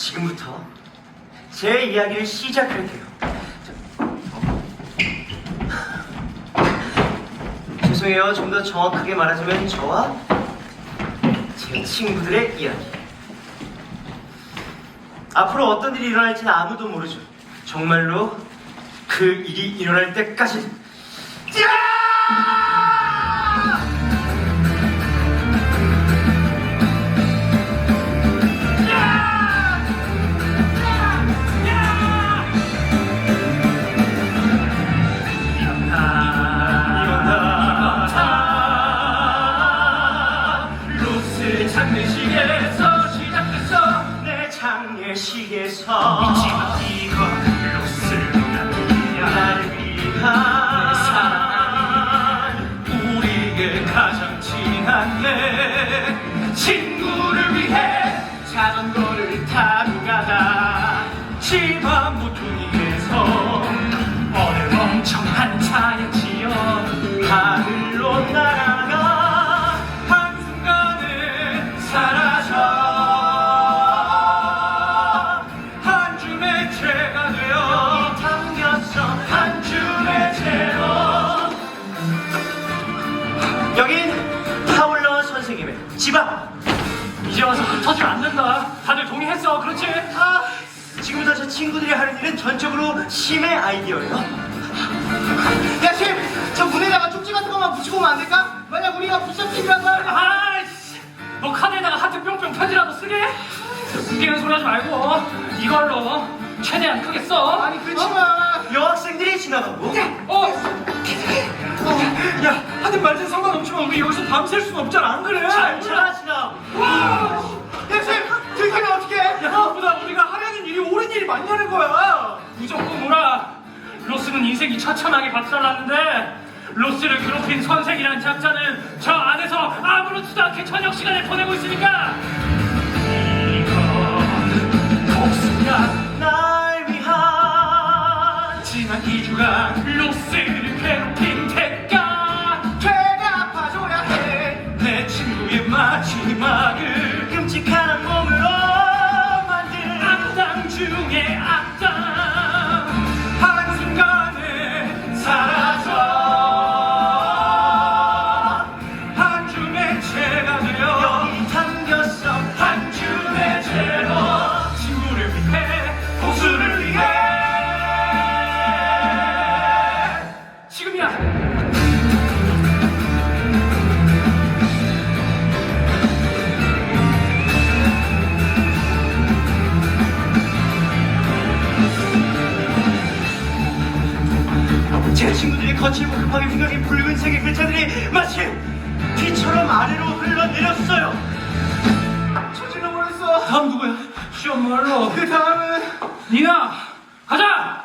지금부터 제 이야기를 시작할게요. 자, 죄송해요. 좀 더 정확하게 말하자면 저와 제 친구들의 이야기. 앞으로 어떤 일이 일어날지는 아무도 모르죠. 정말로 그 일이 일어날 때까지. 로 장례식에서 시작됐어. 내 장례식에서 이거 로스가 누구냐 나를 위한 사랑하는 우리의 가장 친한 내 친구를 위해 자전거를 타고 가다 집안 모퉁이에서 어느 멍청한 이제 와서 안 된다 다들 동의했어 그렇지? 아, 지금부터 제 친구들이 하는 일은 전적으로 심의 아이디어예요 야, 쌤! 저 문에다가 쪽지 같은 것만 붙이고 오면 안 될까? 만약 우리가 하면. 아이씨 너 카드에다가 하트 뿅뿅 편지라도 쓰게? 웃기는 소리 하지 말고 이걸로 최대한 크게 써 아니, 그렇지만. 여학생들이 지나가고 어? 야 하든 말든 상관없지만 우리 여기서 밤샐 순 없잖아 안 그래? 지나 지나 로스는 인생이 처참하게 박살났는데 로스를 괴롭힌 선생이란 작자는 저 안에서 아무렇지도 않게 저녁 시간을 보내고 있으니까 복수야. 날 위한 지난 2주간 로스를 괴롭힌 대가 봐줘야 해. 내 친구의 마지막을 끔찍한 한 몸으로 만든 악당 중에 악 거칠고 급하게 휘날린 붉은색의 글자들이 마치 비처럼 아래로 흘러내렸어요 저질러버렸어. 다음 누구야? 시험 말로 그 다음은. 니나 가자